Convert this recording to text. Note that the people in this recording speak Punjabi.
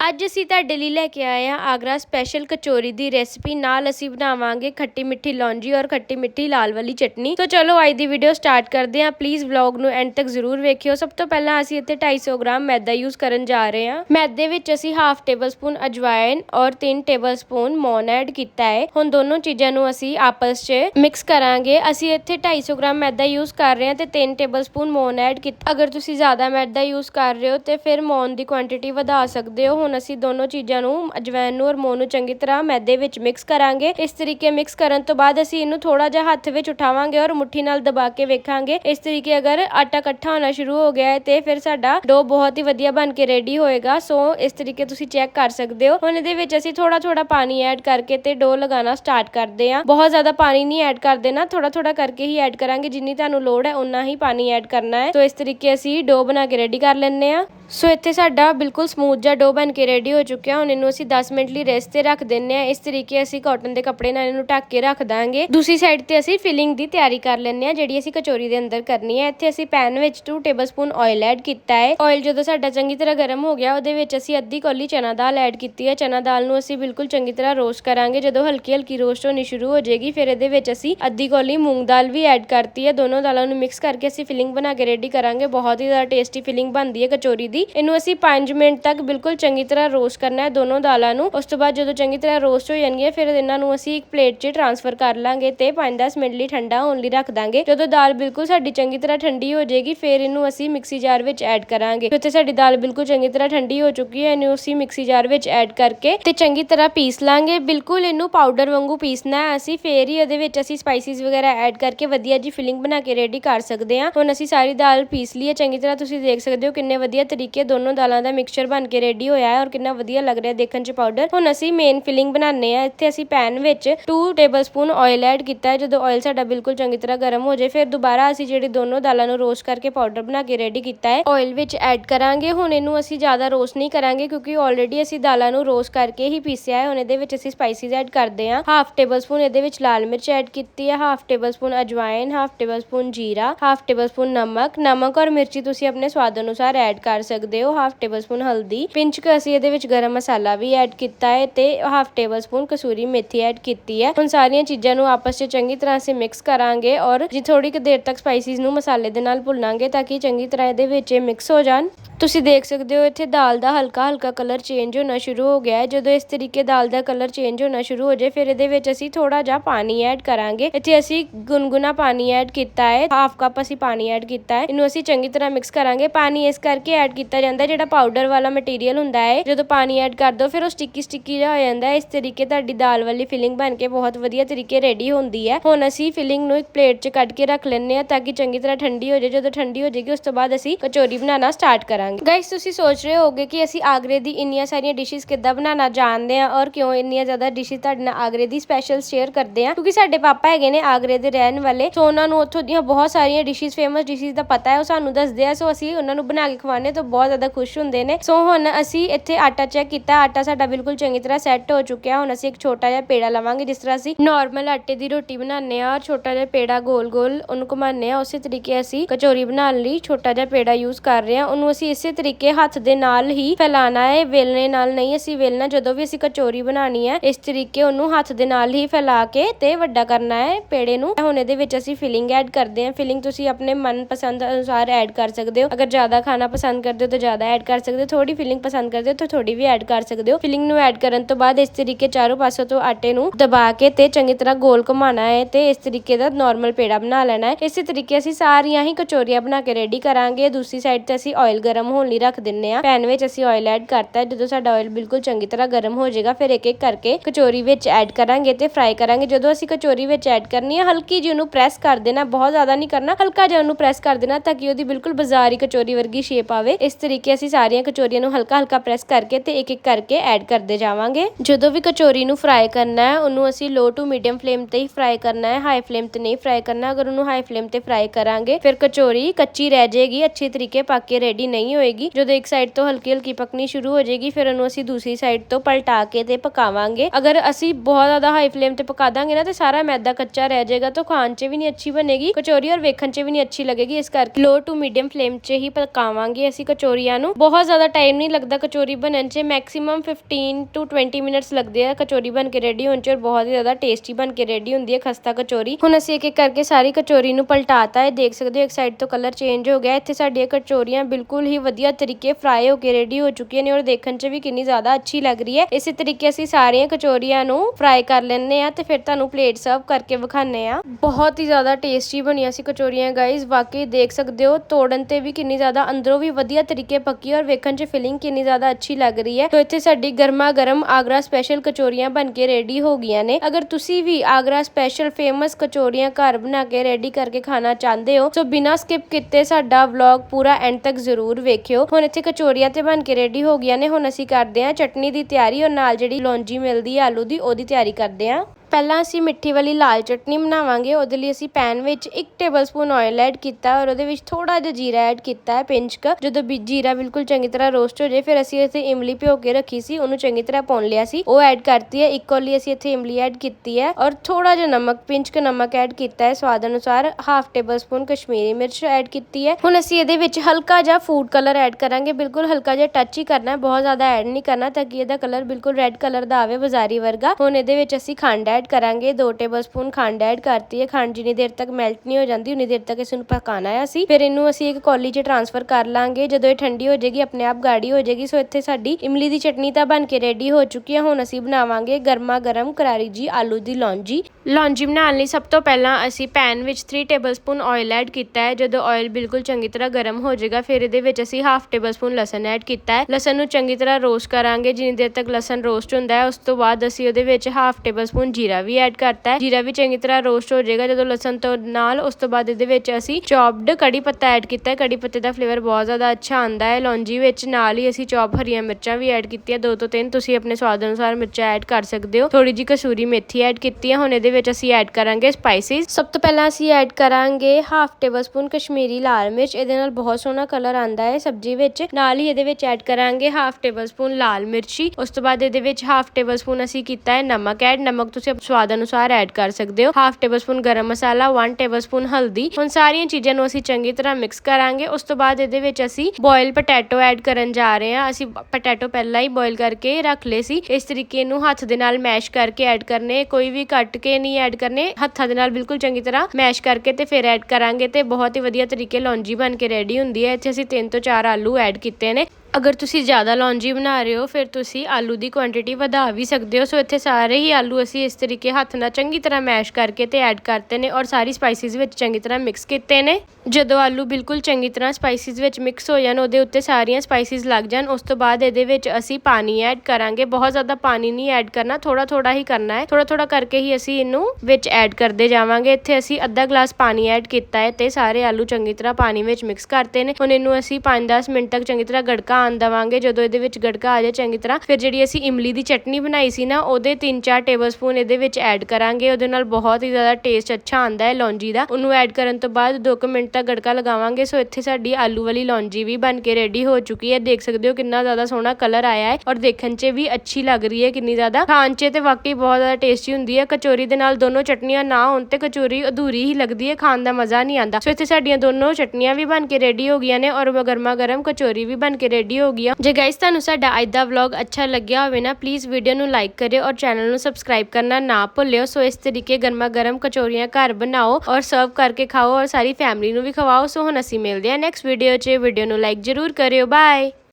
ਅੱਜ ਅਸੀਂ ਤੁਹਾਡੇ ਲਈ ਲੈ ਕੇ ਆਏ ਹਾਂ ਆਗਰਾ ਸਪੈਸ਼ਲ ਕਚੋਰੀ ਦੀ ਰੈਸਪੀ ਨਾਲ ਅਸੀਂ ਬਣਾਵਾਂਗੇ ਖੱਟੀ ਮਿੱਠੀ ਲੌਂਜੀ ਔਰ ਖੱਟੀ ਮਿੱਠੀ ਲਾਲ ਵਾਲੀ ਚਟਨੀ। ਤਾਂ ਚਲੋ, ਅੱਜ ਦੀ ਵੀਡੀਓ ਸਟਾਰਟ ਕਰਦੇ ਹਾਂ। ਪਲੀਜ਼ ਵਲੌਗ ਨੂੰ ਐਂਡ ਤੱਕ ਜ਼ਰੂਰ ਵੇਖਿਓ। ਸਭ ਤੋਂ ਪਹਿਲਾਂ ਅਸੀਂ ਇੱਥੇ 250 ਗ੍ਰਾਮ ਮੈਦਾ ਯੂਜ਼ ਕਰਨ ਜਾ ਰਹੇ ਹਾਂ। ਮੈਦੇ ਵਿੱਚ ਅਸੀਂ ਹਾਫ ਟੇਬਲ ਸਪੂਨ ਅਜਵਾਇਨ ਔਰ 3 ਟੇਬਲ ਸਪੂਨ ਮੌਨ ਐਡ ਕੀਤਾ ਹੈ। ਹੁਣ ਦੋਨੋਂ ਚੀਜ਼ਾਂ ਨੂੰ ਅਸੀਂ ਆਪਸ 'ਚ ਮਿਕਸ ਕਰਾਂਗੇ। ਅਸੀਂ ਇੱਥੇ 250 ਗ੍ਰਾਮ ਮੈਦਾ ਯੂਜ਼ ਕਰ ਰਹੇ ਹਾਂ ਤੇ 3 ਟੇਬਲ ਸਪੂਨ ਮੌਨ ਐਡ ਕੀਤਾ। ਅਗਰ ਤੁਸੀਂ ਜ਼ਿਆਦਾ ਮੈਦਾ ਯੂਜ਼ ਕਰ ਰਹੇ ਹੋ ਤੇ ਫਿਰ ਮੌਨ ਦੀ ਕੁਆਂਟੀਟੀ ਵਧਾ ਸਕਦੇ ਹੋ। ਹੁਣ ਅਸੀਂ ਦੋਨੋਂ ਚੀਜ਼ਾਂ ਨੂੰ ਅਜਵਾਇਨ ਨੂੰ ਔਰ ਮੌਨ ਨੂੰ ਚੰਗੀ ਤਰ੍ਹਾਂ ਮੈਦੇ ਵਿੱਚ ਮਿਕਸ ਕਰਾਂਗੇ। ਇਸ ਤਰੀਕੇ ਮਿਕਸ ਕਰਨ ਤੋਂ ਬਾਅਦ ਅਸੀਂ ਇਹਨੂੰ ਥੋੜਾ ਜਿਹਾ ਹੱਥ ਵਿੱਚ ਉਠਾਵਾਂਗੇ ਔਰ ਮੁੱਠੀ ਨਾਲ ਦਬਾ ਕੇ ਵੇਖਾਂਗੇ। ਇਸ ਤਰੀਕੇ ਅਗਰ ਆਟਾ ਇਕੱਠਾ ਹੋਣਾ ਸ਼ੁਰੂ ਹੋ ਗਿਆ ਹੈ ਤੇ ਫਿਰ ਸਾਡਾ ਡੋ ਬਹੁਤ ਹੀ ਵਧੀਆ ਬਣ ਕੇ ਰੈਡੀ ਹੋਏਗਾ। ਸੋ ਇਸ ਤਰੀਕੇ ਤੁਸੀਂ ਚੈੱਕ ਕਰ ਸਕਦੇ ਹੋ। ਹੁਣ ਇਹਦੇ ਵਿੱਚ ਅਸੀਂ ਥੋੜਾ ਥੋੜਾ ਪਾਣੀ ਐਡ ਕਰਕੇ ਤੇ ਡੋ ਲਗਾਉਣਾ ਸਟਾਰਟ ਕਰਦੇ ਹਾਂ। ਬਹੁਤ ਜ਼ਿਆਦਾ ਪਾਣੀ ਨਹੀਂ ਐਡ ਕਰ ਦੇਣਾ ਥੋੜਾ ਥੋੜਾ ਕਰਕੇ ਹੀ ਐਡ ਕਰਾਂਗੇ। ਜਿੰਨੀ ਤੁਹਾਨੂੰ ਲੋੜ ਹੈ ਉਨਾ ਹੀ ਪਾਣੀ ਐਡ ਕਰਨਾ ਹੈ। ਸੋ ਇਸ ਤਰੀਕੇ ਅਸੀਂ ਡੋ ਬਣਾ ਕੇ ਰੈਡੀ ਕਰ ਲੈਂਦੇ ਹਾਂ। ਸੋ ਇੱਥੇ ਸਾਡਾ ਬਿਲਕੁਲ ਸਮੂਥ ਜਿਹਾ ਡੋ ਬਣ ਕੇ ਰੈਡੀ ਹੋ ਚੁੱਕਿਆ, ਹੁਣ ਇਹਨੂੰ ਅਸੀਂ 10 ਮਿੰਟ ਲਈ ਰੈਸਟ ਤੇ ਰੱਖ ਦਿੰਨੇ ਆ ਇਸ ਤਰੀਕੇ ਅਸੀਂ ਕਾਟਨ ਦੇ ਕੱਪੜੇ ਨਾਲ ਇਹਨੂੰ ਢੱਕ ਕੇ ਰੱਖ ਦਾਂਗੇ। ਦੂਸਰੀ ਸਾਈਡ ਤੇ ਅਸੀਂ ਫਿਲਿੰਗ ਦੀ ਤਿਆਰੀ ਕਰ ਲੈਂਦੇ ਆ ਜਿਹੜੀ ਅਸੀਂ ਕਚੋਰੀ ਦੇ ਅੰਦਰ ਕਰਨੀ ਹੈ। ਇੱਥੇ ਅਸੀਂ ਪੈਨ ਵਿੱਚ 2 ਟੇਬਲਸਪੂਨ ਆਇਲ ਐਡ ਕੀਤਾ ਹੈ। ਆਇਲ ਜਦੋਂ ਸਾਡਾ ਚੰਗੀ ਤਰ੍ਹਾਂ ਗਰਮ ਹੋ ਗਿਆ, ਉਹਦੇ ਵਿੱਚ ਅਸੀਂ ਅੱਧੀ ਕੌਲੀ ਚਨਾ ਦਾਲ ਐਡ ਕੀਤੀ ਹੈ। ਚਨਾ ਦਾਲ ਨੂੰ ਅਸੀਂ ਬਿਲਕੁਲ ਚੰਗੀ ਤਰ੍ਹਾਂ ਰੋਸਟ ਕਰਾਂਗੇ। ਜਦੋਂ ਹਲਕੀ ਹਲਕੀ ਰੋਸਟ ਹੋਣੀ ਸ਼ੁਰੂ ਹੋ ਜਾਏਗੀ, ਫਿਰ ਇਹਦੇ ਵਿੱਚ ਅਸੀਂ ਅੱਧੀ ਕੌਲੀ ਮੂੰਗ ਦਾਲ ਵੀ ਐਡ ਕਰਤੀ ਹੈ। ਦੋਨੋਂ ਦਾਲਾਂ ਨੂੰ ਮਿਕਸ ਕਰਕੇ ਅਸੀਂ ਫਿਲਿੰਗ ਬਣਾ ਕੇ ਰੈਡੀ ਕਰਾਂਗੇ। ਬਹੁਤ ਹੀ ਜ਼ਿਆਦਾ ਟੇਸਟੀ ਫਿਲਿੰਗ ਬਣਦੀ ਹੈ ਕਚੋਰੀ ਦੀ। ਇਹਨੂੰ ਅਸੀਂ 5 ਮਿੰਟ ਤੱਕ ਬਿਲਕੁਲ ਚੰਗੀ ਤਰ੍ਹਾਂ ਰੋਸਟ ਕਰਨਾ ਹੈ ਦੋਨੋਂ ਦਾਲਾਂ ਨੂੰ। ਉਸ ਤੋਂ ਬਾਅਦ ਜਦੋਂ ਚੰਗੀ ਤਰ੍ਹਾਂ ਰੋਸਟ ਹੋ ਜਾਣਗੀਆਂ, ਫਿਰ ਇਹਨਾਂ ਨੂੰ ਅਸੀਂ ਇੱਕ ਪਲੇਟ 'ਚ ਟ੍ਰਾਂਸਫਰ ਕਰ ਲਾਂਗੇ ਤੇ 5-10 ਮਿੰਟ ਲਈ ਠੰਡਾ ਹੋਣ ਲਈ ਰੱਖ ਦਾਂਗੇ। ਜਦੋਂ ਦਾਲ ਬਿਲਕੁਲ ਸਾਡੀ ਚੰਗੀ ਤਰ੍ਹਾਂ ਠੰਡੀ ਹੋ ਜਾਏਗੀ, ਫਿਰ ਇਹਨੂੰ ਅਸੀਂ ਮਿਕਸੀ ਜਾਰ ਵਿੱਚ ਐਡ ਕਰਾਂਗੇ। ਉੱਥੇ ਸਾਡੀ ਦਾਲ ਬਿਲਕੁਲ ਚੰਗੀ ਤਰ੍ਹਾਂ ਠੰਡੀ ਹੋ ਚੁੱਕੀ ਹੈ, ਇਹਨੂੰ ਅਸੀਂ ਮਿਕਸੀ ਜਾਰ ਵਿੱਚ ਐਡ ਕਰਕੇ ਤੇ ਚੰਗੀ ਤਰ੍ਹਾਂ ਪੀਸ ਲਾਂਗੇ। ਬਿਲਕੁਲ ਇਹਨੂੰ ਪਾਊਡਰ ਵਾਂਗੂ ਪੀਸਣਾ ਹੈ ਅਸੀਂ, ਫੇਰ ਹੀ ਇਹਦੇ ਵਿੱਚ ਅਸੀਂ ਸਪਾਈਸਿਸ ਵਗੈਰਾ ਐਡ ਕਰਕੇ ਵਧੀਆ ਜੀ ਫਿਲਿੰਗ ਬਣਾ ਕੇ ਰੈਡੀ ਕਰ ਸਕਦੇ ਹਾਂ। ਹੁਣ ਅਸੀਂ ਸਾਰੀ ਦਾਲ ਪੀਸ ਲਈ ਹੈ, ਚੰਗੀ ਤਰ੍ਹਾਂ ਤੁਸੀਂ ਦੇਖ ਸਕਦੇ ਹੋ ਕਿੰਨੇ ਵਧੀਆ ਤਰੀਕੇ ਦੋਨੋਂ ਦਾਲਾਂ ਦਾ ਮਿਕਸਚਰ ਬਣ ਕੇ ਰੈਡੀ ਹੋਇਆ ਹੈ। ਔਰ ਕਿੰਨਾ ਵਧੀਆ ਲੱਗ ਰਿਹਾ ਦੇਖਣ 'ਚ ਪਾਊਡਰ ਹੁਣ ਅਸੀਂ ਮੇਨ ਫਿਲਿੰਗ ਬਣਾਉਂਦੇ ਆ ਇੱਥੇ ਅਸੀਂ ਪੈਨ ਵਿੱਚ 2 ਟੇਬਲਸਪੂਨ ਆਇਲ ਐਡ ਕੀਤਾ ਹੈ। ਜਦੋਂ ਆਇਲ ਸਾਡਾ ਬਿਲਕੁਲ ਚੰਗੀ ਤਰ੍ਹਾਂ ਗਰਮ ਹੋ ਜਾਏ, ਫਿਰ ਦੁਬਾਰਾ ਅਸੀਂ ਜਿਹੜੀ ਦੋਨੋਂ ਦਾਲਾਂ ਨੂੰ ਰੋਸਟ ਕਰਕੇ ਪਾਊਡਰ ਬਣਾ ਕੇ ਰੈਡੀ ਕੀਤਾ ਹੈ। ਆਇਲ ਵਿੱਚ ਐਡ ਕਰਾਂਗੇ। ਹੁਣ ਇਹਨੂੰ ਅਸੀਂ ਜ਼ਿਆਦਾ ਰੋਸਟ ਨਹੀਂ ਕਰਾਂਗੇ ਕਿਉਂਕਿ ਆਲਰੇਡੀ ਅਸੀਂ ਦਾਲਾਂ ਨੂੰ ਰੋਸਟ ਕਰਕੇ ਹੀ ਪੀਸਿਆ ਹੈ। ਹੁਣ ਇਹਦੇ ਵਿੱਚ ਅਸੀਂ ਸਪਾਈਸਿਸ ਐਡ ਕਰਦੇ ਹਾਂ। ਹਾਫ ਟੇਬਲਸਪੂਨ ਇਹਦੇ ਵਿੱਚ ਲਾਲ ਮਿਰਚ ਐਡ ਕੀਤੀ ਹੈ। ਹਾਫ ਟੇਬਲਸਪੂਨ ਅਜਵਾਇਨ ਹਾਫ ਟੇਬਲਸਪੂਨ ਜੀਰਾ ਹਾਫ ਟੇਬਲਸਪੂਨ ਨਮਕ। ਨਮਕ ਔਰ ਮਿਰਚੀ ਤੁਸੀਂ ਆਪਣੇ ਸਵਾਦ ਅਨੁਸਾਰ ਐਡ ਕਰ ਸਕਦੇ ਹੋ। ਹਾਫ ਟੇਬਲਸਪੂਨ ਹਲਦੀ। ਪਿੰਚ ਕੁ ਅਸੀਂ ਇਹਦੇ ਵਿੱਚ ਗਰਮ ਮਸਾਲਾ ਵੀ ਐਡ ਕੀਤਾ ਹੈ ਤੇ ਹਾਫ ਟੇਬਲਸਪੂਨ ਕਸੂਰੀ ਮੇਥੀ ਐਡ ਕੀਤੀ ਹੈ। ਹੁਣ ਸਾਰੀਆਂ ਚੀਜ਼ਾਂ ਨੂੰ ਆਪਸ ਵਿੱਚ ਚੰਗੀ ਤਰ੍ਹਾਂ ਅਸੀਂ ਮਿਕਸ ਕਰਾਂਗੇ ਔਰ ਜੀ ਥੋੜੀ ਕੁ ਦੇਰ ਤੱਕ ਸਪਾਈਸਿਸ ਨੂੰ ਮਸਾਲੇ ਦੇ ਨਾਲ ਭੁੰਨਾਂਗੇ ਤਾਂ ਕਿ ਚੰਗੀ ਤਰ੍ਹਾਂ ਇਹਦੇ ਵਿੱਚ ਮਿਕਸ ਹੋ ਜਾਣ। ਤੁਸੀਂ ਦੇਖ ਸਕਦੇ ਹੋ, ਇੱਥੇ ਦਾਲ ਦਾ ਹਲਕਾ ਹਲਕਾ ਕਲਰ ਚੇਂਜ ਹੋਣਾ ਸ਼ੁਰੂ ਹੋ ਗਿਆ ਹੈ। ਜਦੋਂ ਇਸ ਤਰੀਕੇ ਦਾਲ ਦਾ ਕਲਰ ਚੇਂਜ ਹੋਣਾ ਸ਼ੁਰੂ ਹੋ ਜਾਏ, ਫਿਰ ਇਹਦੇ ਵਿੱਚ ਅਸੀਂ ਥੋੜਾ ਜਿਹਾ ਪਾਣੀ ਐਡ ਕਰਾਂਗੇ। ਇੱਥੇ ਅਸੀਂ ਗੁਨਗੁਨਾ ਪਾਣੀ ਐਡ ਕੀਤਾ ਹੈ ਹਾਫ ਕੱਪ ਅਸੀਂ ਪਾਣੀ ਐਡ ਕੀਤਾ ਹੈ। ਇਹਨੂੰ ਅਸੀਂ ਚੰਗੀ ਤਰ੍ਹਾਂ ਮਿਕਸ ਕਰਾਂਗੇ। ਪਾਣੀ ਇਸ ਕਰਕੇ ਐਡ ਕੀਤਾ ਜਾਂਦਾ ਜਿਹੜਾ ਪਾਊਡਰ ਵਾਲਾ ਮਟੀਰੀਅਲ ਹੁੰਦਾ ਹੈ। ਜਦੋਂ ਪਾਣੀ ਐਡ ਕਰ ਦੋ, ਫਿਰ ਉਹ ਸਟਿੱਕੀ ਸਟਿੱਕੀ ਜਿਹਾ ਹੋ ਜਾਂਦਾ ਹੈ। ਇਸ ਤਰੀਕੇ ਤੁਹਾਡੀ ਦਾਲ ਵਾਲੀ ਫਿਲਿੰਗ ਬਣ ਕੇ ਬਹੁਤ ਵਧੀਆ ਤਰੀਕੇ ਰੈਡੀ ਹੁੰਦੀ ਹੈ। ਹੁਣ ਅਸੀਂ ਫਿਲਿੰਗ ਨੂੰ ਇੱਕ ਪਲੇਟ 'ਚ ਕੱਢ ਕੇ ਰੱਖ ਲੈਂਦੇ ਹਾਂ, ਤਾਂ ਕਿ ਚੰਗੀ ਤਰ੍ਹਾਂ ਠੰਡੀ ਹੋ ਜਾਏ। ਜਦੋਂ ਠੰਡੀ ਹੋ ਜਾਏਗੀ, ਉਸ ਤੋਂ ਬਾਅਦ ਅਸੀਂ ਕਚੋਰੀ ਬਣਾਉਣਾ ਸਟਾਰਟ ਕਰਾਂਗੇ। ਗਾਇਸ ਤੁਸੀਂ ਸੋਚ ਰਹੇ ਹੋਗੇ ਕਿ ਅਸੀਂ ਆਗਰੇ ਦੀ ਇੰਨੀਆਂ ਸਾਰੀਆਂ ਡਿਸ਼ਿਸ ਕਿੱਦਾਂ ਬਣਾਉਣਾ ਜਾਣਦੇ ਆ ਔਰ ਕਿਉਂ ਇੰਨੀਆਂ ਜ਼ਿਆਦਾ ਡਿਸ਼ਿਸ ਤੁਹਾਡੇ ਨਾਲ ਆਗਰੇ ਦੀ ਸਪੈਸ਼ਲ ਸ਼ੇਅਰ ਕਰਦੇ ਆ ਕਿਉਂਕਿ ਸਾਡੇ ਪਾਪਾ ਹੈਗੇ ਨੇ ਆਗਰੇ ਦੇ ਰਹਿਣ ਵਾਲੇ ਸੋ ਉਹਨਾਂ ਨੂੰ ਉੱਥੋਂ ਦੀਆਂ ਬਹੁਤ ਸਾਰੀਆਂ ਡਿਸ਼ਿਸ ਫੇਮਸ ਡਿਸ਼ਿਸ ਦਾ ਪਤਾ ਹੈ, ਉਹ ਸਾਨੂੰ ਦੱਸਦੇ ਆ। ਸੋ ਅਸੀਂ ਉਹਨਾਂ ਨੂੰ ਬਣਾ ਕੇ ਖਵਾਣੇ ਤਾਂ ਬਹੁਤ ਜ਼ਿਆਦਾ ਖੁਸ਼ ਹੁੰਦੇ ਨੇ। ਸੋ ਹੁਣ ਅਸੀਂ ਇੱਥੇ ਆਟਾ ਚੈੱਕ ਕੀਤਾ। ਆਟਾ ਸਾਡਾ ਬਿਲਕੁਲ ਚੰਗੀ ਤਰ੍ਹਾਂ ਸੈੱਟ ਹੋ ਚੁੱਕਿਆ। ਹੁਣ ਅਸੀਂ ਇੱਕ ਛੋਟਾ ਜਿਹਾ ਪੇੜਾ ਲਵਾਂਗੇ, ਜਿਸ ਤਰ੍ਹਾਂ ਅਸੀਂ ਨਾਰਮਲ ਆਟੇ ਦੀ ਰੋਟੀ ਬਣਾਉਂਦੇ ਆ ਔਰ ਛੋਟਾ ਜਿਹਾ ਪੇੜਾ ਗੋਲ ਗੋਲ ਉਹਨੂੰ ਘੁਮਾਉਂਦੇ ਆ ਉਸੇ ਤਰੀਕੇ ਅਸੀਂ ਕਚੋਰੀ ਬਣਾਉਣ ਲਈ ਛੋਟਾ ਜਿਹਾ ਪੇੜਾ ਯੂਜ਼ ਕਰ ਰਹੇ ਆ ਉਹਨੂੰ ਅਸੀਂ ਇਸੇ ਤਰੀਕੇ ਹੱਥ ਦੇ ਨਾਲ ਹੀ ਫੈਲਾਣਾ ਹੈ, ਵੇਲਣੇ ਨਾਲ ਨਹੀਂ ਅਸੀਂ ਵੇਲਣਾ, ਜਦੋਂ ਵੀ ਅਸੀਂ ਕਚੋਰੀ ਬਣਾਣੀ ਹੈ, ਇਸ ਤਰੀਕੇ ਉਹਨੂੰ ਹੱਥ ਦੇ ਨਾਲ ਹੀ ਫੈਲਾ ਕੇ ਤੇ ਵੱਡਾ ਕਰਨਾ ਹੈ, ਪੇੜੇ ਨੂੰ। ਹੁਣ ਇਹਦੇ ਵਿੱਚ ਅਸੀਂ ਫਿਲਿੰਗ ਐਡ ਕਰਦੇ ਹਾਂ। ਫਿਲਿੰਗ ਤੁਸੀਂ ਆਪਣੇ ਮਨਪਸੰਦ ਅਨੁਸਾਰ ਐਡ ਕਰ ਸਕਦੇ ਹੋ। ਅਗਰ ਜ਼ਿਆਦਾ ਖਾਣਾ ਪਸੰਦ ਕਰਦੇ ਹੋ ਤਾਂ ਜ਼ਿਆਦਾ ਐਡ ਕਰ ਸਕਦੇ ਹੋ। ਥੋੜੀ ਫਿਲਿੰਗ ਪਸੰਦ ਕਰਦੇ ਹੋ ਤਾਂ ਥੋੜੀ ਵੀ ਐਡ ਕਰ ਸਕਦੇ ਹੋ। ਫਿਲਿੰਗ ਨੂੰ ਐਡ ਕਰਨ ਤੋਂ ਬਾਅਦ ਇਸ ਤਰੀਕੇ ਚਾਰੋਂ ਪਾਸੋਂ ਤੋਂ ਆਟੇ ਨੂੰ ਦਬਾ ਕੇ ਤੇ ਚੰਗੀ ਤਰ੍ਹਾਂ ਗੋਲ ਘੁਮਾਣਾ ਹੈ ਤੇ ਇਸ ਤਰੀਕੇ ਦਾ ਨਾਰਮਲ ਪੇੜਾ ਬਣਾ ਲੈਣਾ ਹੈ। ਇਸੇ ਤਰੀਕੇ ਅਸੀਂ ਸਾਰੀਆਂ ਹੀ ਕਚੋਰੀਆਂ ਬਣਾ ਕੇ ਰੈਡੀ ਕਰਾਂਗੇ। ਦੂਸਰੀ ਸਾਈਡ ਤੇ ਅਸੀਂ ਆਇਲ ਗਰਮ ਹੋਣ ਲਈ ਰੱਖ ਦਿੰਨੇ ਆ ਪੈਨ ਵਿੱਚ ਅਸੀਂ ਆਇਲ ਐਡ ਕਰਤਾ ਜਦੋਂ ਸਾਡਾ ਆਇਲ ਬਿਲਕੁਲ ਚੰਗੀ ਤਰ੍ਹਾਂ ਗਰਮ ਹੋ ਜਾਏਗਾ, ਫਿਰ ਇੱਕ ਇੱਕ ਕਰਕੇ ਕਚੋਰੀ ਵਿੱਚ ਐਡ ਕਰਾਂਗੇ ਤੇ ਫਰਾਈ ਕਰਾਂਗੇ। ਜਦੋਂ ਅਸੀਂ ਕਚੋਰੀ ਵਿੱਚ ਐਡ ਕਰਨੀ ਹੈ, ਹਲਕੀ ਜਿਹੀ ਉਹਨੂੰ ਪ੍ਰੈਸ ਕਰ ਦੇਣਾ, ਬਹੁਤ ਜ਼ਿਆਦਾ ਨਹੀਂ ਕਰਨਾ, ਹਲਕਾ ਜਿਹਾ ਉਹਨੂੰ ਪ੍ਰੈਸ ਕਰ ਦੇਣਾ ਤਾਂ ਕਿ ਉਹਦੀ ਬਿਲਕੁਲ ਬਾਜ਼ਾਰੀ ਕਚੋਰੀ ਵਰਗੀ ਸ਼ੇਪ ਆਵੇ। ਇਸ ਤਰੀਕੇ ਅਸੀਂ ਸਾਰੀਆਂ ਕਚੋਰੀਆਂ ਨੂੰ ਹਲਕਾ ਹਲਕਾ ਪ੍ਰੈਸ ਕਰਕੇ ਤੇ ਇੱਕ ਇੱਕ ਕਰਕੇ ਐਡ ਕਰਦੇ ਜਾਵਾਂਗੇ। ਜਦੋਂ ਵੀ ਕਚੋਰੀ ਨੂੰ ਫਰਾਈ ਕਰਨਾ ਹੈ, ਉਹਨੂੰ ਅਸੀਂ ਲੋ ਟੂ ਮੀਡੀਅਮ ਫਲੇਮ ਤੇ ਹੀ ਫਰਾਈ ਕਰਨਾ ਹੈ। ਹਾਈ ਫਲੇਮ ਤੇ ਨਹੀਂ ਫਰਾਈ ਕਰਨਾ। ਅਗਰ ਉਹਨੂੰ ਹਾਈ ਫਲੇਮ ਤੇ ਫਰਾਈ ਕਰਾਂਗੇ, ਫਿਰ ਕਚੋਰੀ ਕੱਚੀ ਰਹਿ ਜਾਏਗੀ। ਅੱਛੇ ਤਰੀਕੇ ਪੱਕ ਕੇ ਰੈਡੀ ਨਹੀਂ ਹੋਏਗੀ। ਜਦੋਂ ਇੱਕ ਸਾਈਡ ਤੋਂ ਹਲਕੀ ਹਲਕੀ ਪੱਕਣੀ ਸ਼ੁਰੂ ਹੋ ਜਾਏਗੀ, ਫਿਰ ਉਹਨੂੰ ਅਸੀਂ ਦੂਸਰੀ ਸਾਈਡ ਤੋਂ ਪਲਟਾ ਕੇ ਤੇ ਪਕਾਵਾਂਗੇ। ਅਗਰ ਅਸੀਂ ਬਹੁਤ ਜ਼ਿਆਦਾ ਹਾਈ ਫਲੇਮ ਤੇ ਪਕਾ ਦਾਂਗੇ ਨਾ ਤੇ ਸਾਰਾ ਮੈਦਾ ਕੱਚਾ ਰਹਿ ਜਾਏਗਾ ਤਾਂ ਖਾਣ 'ਚ ਵੀ ਨਹੀਂ ਅੱਛੀ ਬਣੇਗੀ, ਕਚੋਰੀ ਔਰ ਵੇਖਣ 'ਚ ਵੀ ਨਹੀਂ ਅੱਛੀ ਲੱਗੇਗੀ। ਇਸ ਕਰਕੇ ਲੋ ਟੂ ਮੀਡੀਅਮ ਫਲੇਮ 'ਚ ਹੀ ਪਕਾਵਾਂਗੇ ਅਸੀਂ ਕਚੋਰੀਆਂ ਨੂੰ। ਬਹੁਤ ਜ਼ਿਆਦਾ ਟਾਈਮ ਨਹੀਂ ਲੱਗਦਾ ਕਚੋਰੀ ਬਣਨ 'ਚ ਮੈਕਸਿਮਮ 15 ਟੂ 20 ਮਿੰਟਸ ਲੱਗਦੇ ਆ ਕਚੋਰੀ ਬਣ ਕੇ ਰੈਡੀ ਹੋਣ 'ਚ ਔਰ ਬਹੁਤ ਹੀ ਜ਼ਿਆਦਾ ਟੇਸਟੀ ਬਣ ਕੇ ਰੈਡੀ ਹੁੰਦੀ ਹੈ ਖਸਤਾ ਕਚੋਰੀ। ਹੁਣ ਅਸੀਂ ਇੱਕ ਇੱਕ ਕਰਕੇ ਸਾਰੀ ਕਚੋਰੀ ਨੂੰ ਪਲਟਾਤਾ ਹੈ। ਦੇਖ ਸਕਦੇ ਹੋ ਇੱਕ ਸਾਈਡ ਤੋਂ ਕਲਰ ਚੇਂਜ ਹੋ ਗਿਆ। ਇੱਥੇ ਸਾਡੀਆਂ ਕਚੋਰੀਆਂ ਬਿਲਕੁਲ ਹੀ ਵਧੀਆ ਤਰੀਕੇ ਫਰਾਈ ਹੋ ਕੇ ਰੈਡੀ ਹੋ ਚੁੱਕੀਆਂ ਨੇ ਔਰ ਦੇਖਣ 'ਚ ਵੀ ਕਿੰਨੀ ਜ਼ਿਆਦਾ ਅੱਛੀ ਲੱਗ ਰਹੀ ਹੈ। ਇਸੇ ਤਰੀਕੇ ਅਸੀਂ ਸਾਰੀਆਂ ਕਚੋਰੀਆਂ ਨੂੰ ਫਰਾਈ ਕਰ ਲੈਣੇ ਆ ਤੇ ਫਿਰ ਤੁਹਾਨੂੰ ਪਲੇਟ ਸਰਵ ਕਰਕੇ ਵਿਖਾਣੇ ਆ ਬਹੁਤ ਹੀ ਜ਼ਿਆਦਾ ਟੇਸਟੀ ਬਣੀਆਂ ਸੀ ਕਚੋਰੀਆਂ ਗਾਇਜ਼ ਵਾਕਈ ਦੇਖ ਸਕਦੇ ਹੋ, ਤੋੜਨ ਤੇ ਵੀ ਕਿੰਨੀ ਜ਼ਿਆਦਾ, ਅੰਦਰੋਂ ਵੀ ਵਧੀਆ ਤਰੀਕੇ ਪੱਕੀ ਔਰ ਵੇਖਣ 'ਚ ਫੀਲਿੰਗ ਕਿੰਨੀ ਜ਼ਿਆਦਾ ਅੱਛੀ ਲੱਗ ਰਹੀ ਹੈ। ਤੋ ਇੱਥੇ ਸਾਡੀ ਗਰਮਾ ਗਰਮ ਆਗਰਾ ਸਪੈਸ਼ਲ ਕਚੋਰੀਆਂ ਬਣ ਕੇ ਰੈਡੀ ਹੋ ਗਈਆਂ ਨੇ। ਅਗਰ ਤੁਸੀਂ ਵੀ ਆਗਰਾ ਸਪੈਸ਼ਲ ਫੇਮਸ ਕਚੋਰੀਆਂ ਘਰ ਬਣਾ ਕੇ ਰੈਡੀ ਕਰਕੇ ਖਾਣਾ ਚਾਹੁੰਦੇ ਹੋ, ਸੋ ਬਿਨਾਂ ਸਕਿਪ ਕੀਤੇ ਸਾਡਾ ਵਲੌਗ ਪੂਰਾ ਐਂਡ ਤੱਕ ਜ਼ਰੂਰ ਵੇਖ ਦੇਖਿਓ। ਹੁਣ ਇੱਥੇ ਕਚੋਰੀਆਂ ਤੇ ਬਣ ਕੇ ਰੈਡੀ ਹੋ ਗਈਆਂ ਨੇ। ਹੁਣ ਅਸੀਂ ਕਰਦੇ ਹਾਂ ਚਟਨੀ ਦੀ ਤਿਆਰੀ। ਔਰ ਨਾਲ ਜਿਹੜੀ ਲੌਂਜੀ ਮਿਲਦੀ ਹੈ ਆਲੂ ਦੀ, ਉਹਦੀ ਤਿਆਰੀ ਕਰਦੇ ਹਾਂ। ਪਹਿਲਾਂ ਅਸੀਂ ਮਿੱਠੀ ਵਾਲੀ ਲਾਲ ਚਟਨੀ ਬਣਾਵਾਂਗੇ, ਉਹਦੇ ਲਈ ਅਸੀਂ ਪੈਨ ਵਿੱਚ ਇੱਕ ਟੇਬਲ ਸਪੂਨ ਆਇਲ ਐਡ ਕੀਤਾ ਔਰ ਉਹਦੇ ਵਿੱਚ ਥੋੜਾ ਜਿਹਾ ਜੀਰਾ ਐਡ ਕੀਤਾ ਹੈ, ਪਿੰਚ ਕ। ਜਦੋਂ ਵੀ ਜੀਰਾ ਬਿਲਕੁਲ ਚੰਗੀ ਤਰ੍ਹਾਂ ਰੋਸਟ ਹੋ ਜਾਏ, ਫਿਰ ਅਸੀਂ ਇੱਥੇ ਇਮਲੀ ਭਿਓ ਕੇ ਰੱਖੀ ਸੀ, ਉਹਨੂੰ ਚੰਗੀ ਤਰ੍ਹਾਂ ਭੁੰਨ ਲਿਆ ਸੀ। ਉਹ ਐਡ ਕਰਤੀ ਹੈ, ਇੱਕ ਕੌਲੀ ਅਸੀਂ ਇੱਥੇ ਇਮਲੀ ਐਡ ਕੀਤੀ ਹੈ ਔਰ ਥੋੜਾ ਜਿਹਾ ਨਮਕ, ਪਿੰਚ ਕ ਨਮਕ ਐਡ ਕੀਤਾ ਹੈ, ਸਵਾਦ ਅਨੁਸਾਰ ਹਾਫ ਟੇਬਲ ਸਪੂਨ ਕਸ਼ਮੀਰੀ ਮਿਰਚ ਐਡ ਕੀਤੀ ਹੈ। ਹੁਣ ਅਸੀਂ ਇਹਦੇ ਵਿੱਚ ਹਲਕਾ ਜਿਹਾ ਫੂਡ ਕਲਰ ਐਡ ਕਰਾਂਗੇ, ਬਿਲਕੁਲ ਹਲਕਾ ਜਿਹਾ ਟੱਚ ਹੀ ਕਰਨਾ ਹੈ, ਬਹੁਤ ਜ਼ਿਆਦਾ ਐਡ ਨਹੀਂ ਕਰਨਾ, ਤਾਂ ਕਿ ਇਹਦਾ ਕਲਰ ਬਿਲਕੁਲ ਰੈੱਡ ਕਲਰ ਦਾ ਆਵੇ ਬਾਜ਼ਾਰੀ ਵਰਗਾ। ਹੁਣ ਇਹਦੇ ਵਿੱਚ ਅਸੀਂ ਖੰਡ ਐਡ ਕਰਾਂਗੇ 2 ਟੇਬਲਸਪੂਨ ਖੰਡ ਐਡ ਕਰਤੀ ਹੈ। ਖੰਡ ਜਿੰਨੀ ਦੇਰ ਤੱਕ ਮੈਲਟ ਨਹੀਂ ਹੋ ਜਾਂਦੀ, ਉਨੀ ਦੇਰ ਤੱਕ ਇਸ ਨੂੰ ਪਕਾਣਾ ਹੈ ਅਸੀਂ। ਫਿਰ ਇਹਨੂੰ ਅਸੀਂ ਇੱਕ ਕੌਲੀ 'ਚ ਟ੍ਰਾਂਸਫਰ ਕਰ ਲਾਂਗੇ। ਜਦੋਂ ਇਹ ਠੰਡੀ ਹੋ ਜਾਏਗੀ, ਆਪਣੇ ਆਪ ਗਾੜੀ ਹੋ ਜਾਏਗੀ, ਸੋ ਇੱਥੇ ਸਾਡੀ ਇਮਲੀ ਦੀ ਚਟਨੀ ਤਾਂ ਬਣ ਕੇ ਰੈਡੀ ਹੋ ਚੁੱਕੀ ਹੈ ਹੁਣ ਅਸੀਂ ਬਣਾਵਾਂਗੇ ਗਰਮਾ ਗਰਮ ਕਰਾਰੀ ਜੀ ਆਲੂ ਦੀ ਲੌਂਜੀ। ਲੌਂਜੀ ਬਣਾਉਣ ਲਈ ਸਭ ਤੋਂ ਪਹਿਲਾਂ ਅਸੀਂ ਪੈਨ ਵਿੱਚ 3 ਟੇਬਲਸਪੂਨ ਆਇਲ ਐਡ ਕੀਤਾ ਹੈ। ਜਦੋਂ ਆਇਲ ਬਿਲਕੁਲ ਚੰਗੀ ਤਰ੍ਹਾਂ ਗਰਮ ਹੋ ਜਾਏਗਾ, ਫਿਰ ਇਹਦੇ ਵਿੱਚ ਅਸੀਂ ਹਾਫ ਟੇਬਲ ਸਪੂਨ ਲਸਣ ਐਡ ਕੀਤਾ ਹੈ। ਲਸਣ ਨੂੰ ਚੰਗੀ ਤਰ੍ਹਾਂ ਰੋਸਟ ਕਰਾਂਗੇ। ਜਿੰਨੀ ਦੇਰ ਤੱਕ ਲਸਣ ਰੋਸਟ ਹੁੰਦਾ ਹੈ, ਉਸ ਤੋਂ ਬਾਅਦ ਅਸੀਂ ਉਹਦੇ ਵਿੱਚ ਹਾਫ ਟੇਬਲ ਸਪੂਨ ਜੀਰਾ ਜੀਰਾ ਵੀ ਐਡ ਕਰਤਾ ਹੈ। ਜੀਰਾ ਵੀ ਚੰਗੀ ਤਰ੍ਹਾਂ ਰੋਸਟ ਹੋ ਜਾਏਗਾ। ਜਦੋਂ ਲਸਣ ਤੋਂ ਨਾਲ ਉਸ ਤੋਂ ਬਾਅਦ ਇਹਦੇ ਵਿੱਚ ਅਸੀਂ ਚੌਪਡ ਕੜੀ ਪੱਤਾ ਐਡ ਕੀਤਾ ਹੈ। ਕੜੀ ਪੱਤੇ ਦਾ ਫਲੇਵਰ ਬਹੁਤ ਜ਼ਿਆਦਾ ਅੱਛਾ ਆਉਂਦਾ ਹੈ। ਲੌਂਜੀ ਵਿੱਚ ਨਾਲ ਹੀ ਅਸੀਂ ਚੌਪ ਹਰੀਆਂ ਮਿਰਚਾਂ ਵੀ ਐਡ ਕੀਤੀਆਂ। ਦੋ ਤੋਂ ਤਿੰਨ ਤੁਸੀਂ ਆਪਣੇ ਸਵਾਦ ਅਨੁਸਾਰ ਮਿਰਚਾਂ ਐਡ ਕਰ ਸਕਦੇ ਹੋ। ਥੋੜੀ ਜਿਹੀ ਕਸੂਰੀ ਮੇਥੀ ਐਡ ਕੀਤੀ ਹੈ। ਹੁਣ ਇਹਦੇ ਵਿੱਚ ਅਸੀਂ ਐਡ ਕਰਾਂਗੇ ਸਪਾਈਸਿਸ ਸਭ ਤੋਂ ਪਹਿਲਾਂ ਅਸੀਂ ਐਡ ਕਰਾਂਗੇ ਹਾਫ ਟੇਬਲਸਪੂਨ ਕਸ਼ਮੀਰੀ ਲਾਲ ਮਿਰਚ। ਇਹਦੇ ਨਾਲ ਬਹੁਤ ਸੋਹਣਾ ਕਲਰ ਆਂਦਾ ਹੈ ਸਬਜ਼ੀ ਵਿੱਚ। ਨਾਲ ਹੀ ਇਹਦੇ ਵਿੱਚ ਐਡ ਕਰਾਂਗੇ ਹਾਫ ਟੇਬਲਸਪੂਨ ਲਾਲ ਮਿਰਚੀ। ਉਸ ਤੋਂ ਬਾਅਦ ਇਹਦੇ ਵਿੱਚ ਹਾਫ ਟੇਬਲਸਪੂਨ ਅਸੀਂ ਕੀਤਾ ਹੈ ਨਮਕ ਐਡ ਨਮਕ ਤੁਸੀਂ ਸਵਾਦ ਅਨੁਸਾਰ ਐਡ ਕਰ ਸਕਦੇ ਹੋ। ਹਾਫ ਟੇਬਲਸਪੂਨ ਗਰਮ ਮਸਾਲਾ 1 ਟੇਬਲਸਪੂਨ ਹਲਦੀ। ਹੁਣ ਸਾਰੀਆਂ ਚੀਜ਼ਾਂ ਨੂੰ ਅਸੀਂ ਚੰਗੀ ਤਰ੍ਹਾਂ ਮਿਕਸ ਕਰਾਂਗੇ। ਉਸ ਤੋਂ ਬਾਅਦ ਇਹਦੇ ਵਿੱਚ ਅਸੀਂ ਬੋਇਲ ਪੋਟੈਟੋ ਐਡ ਕਰਨ ਜਾ ਰਹੇ ਹਾਂ। ਅਸੀਂ ਪੋਟੈਟੋ ਪਹਿਲਾਂ ਹੀ ਬੋਇਲ ਕਰਕੇ ਰੱਖ ਲਏ ਸੀ। ਇਸ ਤਰੀਕੇ ਨੂੰ ਹੱਥ ਦੇ ਨਾਲ ਮੈਸ਼ ਕਰਕੇ ਐਡ ਕਰਨੇ, ਕੋਈ ਵੀ ਕੱਟ ਕੇ ਨਹੀਂ ਐਡ ਕਰਨੇ, ਹੱਥਾਂ ਦੇ ਨਾਲ ਬਿਲਕੁਲ ਚੰਗੀ ਤਰ੍ਹਾਂ ਮੈਸ਼ ਕਰਕੇ ਤੇ ਫਿਰ ਐਡ ਕਰਾਂਗੇ ਤੇ ਬਹੁਤ ਹੀ ਵਧੀਆ ਤਰੀਕੇ ਲੌਂਜੀ ਬਣ ਕੇ ਰੈਡੀ ਹੁੰਦੀ ਹੈ। ਇੱਥੇ ਅਸੀਂ 3 ਤੋਂ 4 ਆਲੂ ਐਡ ਕੀਤੇ ਨੇ। ਅਗਰ ਤੁਸੀਂ ਜ਼ਿਆਦਾ ਲੌਂਜੀ ਬਣਾ ਰਹੇ ਹੋ, ਫਿਰ ਤੁਸੀਂ ਆਲੂ ਦੀ ਕੁਆਂਟੀਟੀ ਵਧਾ ਵੀ ਸਕਦੇ ਹੋ। ਸੋ ਇੱਥੇ ਸਾਰੇ ਹੀ ਆਲੂ ਅਸੀਂ ਇਸ ਤਰੀਕੇ ਹੱਥ ਨਾਲ ਚੰਗੀ ਤਰ੍ਹਾਂ ਮੈਸ਼ ਕਰਕੇ ਤੇ ਐਡ ਕਰਤੇ ਨੇ ਔਰ ਸਾਰੀ ਸਪਾਈਸਿਸ ਵਿੱਚ ਚੰਗੀ ਤਰ੍ਹਾਂ ਮਿਕਸ ਕੀਤੇ ਨੇ। ਜਦੋਂ ਆਲੂ ਬਿਲਕੁਲ ਚੰਗੀ ਤਰ੍ਹਾਂ ਸਪਾਈਸਿਸ ਵਿੱਚ ਮਿਕਸ ਹੋ ਜਾਣ, ਉਹਦੇ ਉੱਤੇ ਸਾਰੀਆਂ ਸਪਾਈਸਿਸ ਲੱਗ ਜਾਣ, ਉਸ ਤੋਂ ਬਾਅਦ ਇਹਦੇ ਵਿੱਚ ਅਸੀਂ ਪਾਣੀ ਐਡ ਕਰਾਂਗੇ। ਬਹੁਤ ਜ਼ਿਆਦਾ ਪਾਣੀ ਨਹੀਂ ਐਡ ਕਰਨਾ ਥੋੜਾ ਥੋੜਾ ਹੀ ਕਰਨਾ ਹੈ। ਥੋੜਾ ਥੋੜਾ ਕਰਕੇ ਹੀ ਅਸੀਂ ਇਹਨੂੰ ਵਿੱਚ ਐਡ ਕਰਦੇ ਜਾਵਾਂਗੇ। ਇੱਥੇ ਅਸੀਂ ਅੱਧਾ ਗਲਾਸ ਪਾਣੀ ਐਡ ਕੀਤਾ ਹੈ ਤੇ ਸਾਰੇ ਆਲੂ ਚੰਗੀ ਤਰ੍ਹਾਂ ਪਾਣੀ ਵਿੱਚ ਮਿਕਸ ਕਰਤੇ ਨੇ। ਹੁਣ ਇਹਨੂੰ ਅਸੀਂ 5-10 ਮਿੰਟ ਤੱਕ ਚੰਗੀ ਤਰ੍ਹਾਂ ਗੜਕਾ ਆਉਣ ਦੇਵਾਂਗੇ, ਜਦੋਂ ਇਹਦੇ ਵਿੱਚ ਗੜਕਾ ਆ ਜਾਏ ਚੰਗੀ ਤਰ੍ਹਾਂ। ਫਿਰ ਜਿਹੜੀ ਅਸੀਂ ਇਮਲੀ ਦੀ ਚਟਨੀ ਬਣਾਈ ਸੀ ਨਾ, ਉਹਦੇ 3-4 ਟੇਬਲਸਪੂਨ ਇਹਦੇ ਵਿੱਚ ਐਡ ਕਰਾਂਗੇ। ਉਹਦੇ ਨਾਲ ਬਹੁਤ ਹੀ ਜ਼ਿਆਦਾ ਟੇਸਟ ਅੱਛਾ ਆਉਂਦਾ ਹੈ ਲੌਂਜੀ ਦਾ। ਉਹਨੂੰ ਐਡ ਕਰਨ ਤੋਂ ਬਾਅਦ 2 ਮਿੰਟ ਤੱਕ ਗੜਕਾ ਲਗਾਵਾਂਗੇ। ਸੋ ਇੱਥੇ ਸਾਡੀ ਆਲੂ ਵਾਲੀ ਲੌਂਜੀ ਵੀ ਬਣ ਕੇ ਰੈਡੀ ਹੋ ਚੁੱਕੀ ਹੈ। ਦੇਖ ਸਕਦੇ ਹੋ ਕਿੰਨਾ ਜ਼ਿਆਦਾ ਸੋਹਣਾ ਕਲਰ ਆਇਆ ਹੈ ਔਰ ਦੇਖਣ 'ਚ ਵੀ ਅੱਛੀ ਲੱਗ ਰਹੀ ਹੈ ਕਿੰਨੀ ਜ਼ਿਆਦਾ। ਖਾਣ 'ਚ ਤੇ ਵਾਕਈ ਬਹੁਤ ਜ਼ਿਆਦਾ ਟੇਸਟੀ ਹੁੰਦੀ ਹੈ। ਕਚੋਰੀ ਦੇ ਨਾਲ ਦੋਨੋਂ ਚਟਨੀਆਂ ਨਾ ਹੋਣ ਤੇ ਕਚੋਰੀ ਅਧੂਰੀ ਹੀ ਲੱਗਦੀ ਹੈ। ਖਾਣ ਦਾ ਮਜ਼ਾ ਨਹੀਂ ਆਉਂਦਾ। ਸੋ ਇੱਥੇ ਸਾਡੀਆਂ ਦੋਨੋਂ ਚਟਨੀਆਂ ਵੀ ਬਣ ਕੇ ਰੈਡੀ ਹੋ ਗਈਆਂ ਨੇ ਔਰ ਗਰਮਾ ਗਰਮ ਕਚੋਰੀ ਵੀ ਬਣ ਕੇ ਰੈਡੀ ਹੋ ਗਈ ਜੇ ਗਾਇਸ ਤੁਹਾਨੂੰ ਸਾਡਾ ਅੱਜ ਦਾ ਵਲੌਗ ਅੱਛਾ ਲੱਗਿਆ ਹੋਵੇ ਨਾ ਪਲੀਜ਼ ਵੀਡੀਓ ਨੂੰ ਲਾਈਕ ਕਰਿਓ ਔਰ ਚੈਨਲ ਨੂੰ ਸਬਸਕ੍ਰਾਈਬ ਕਰਨਾ ਨਾ ਭੁੱਲਿਓ। ਸੋ ਇਸ ਤਰੀਕੇ ਗਰਮਾ ਗਰਮ ਕਚੋਰੀਆਂ ਘਰ ਬਣਾਓ ਔਰ ਸਰਵ ਕਰਕੇ ਖਾਓ ਔਰ ਸਾਰੀ ਫੈਮਿਲੀ ਨੂੰ ਵੀ ਖਵਾਓ। ਸੋ ਹੁਣ ਅਸੀਂ ਮਿਲਦੇ ਹਾਂ ਨੈਕਸਟ ਵੀਡੀਓ 'ਚ। ਵੀਡੀਓ ਨੂੰ ਲਾਈਕ ਜ਼ਰੂਰ ਕਰਿਓ। ਬਾਏ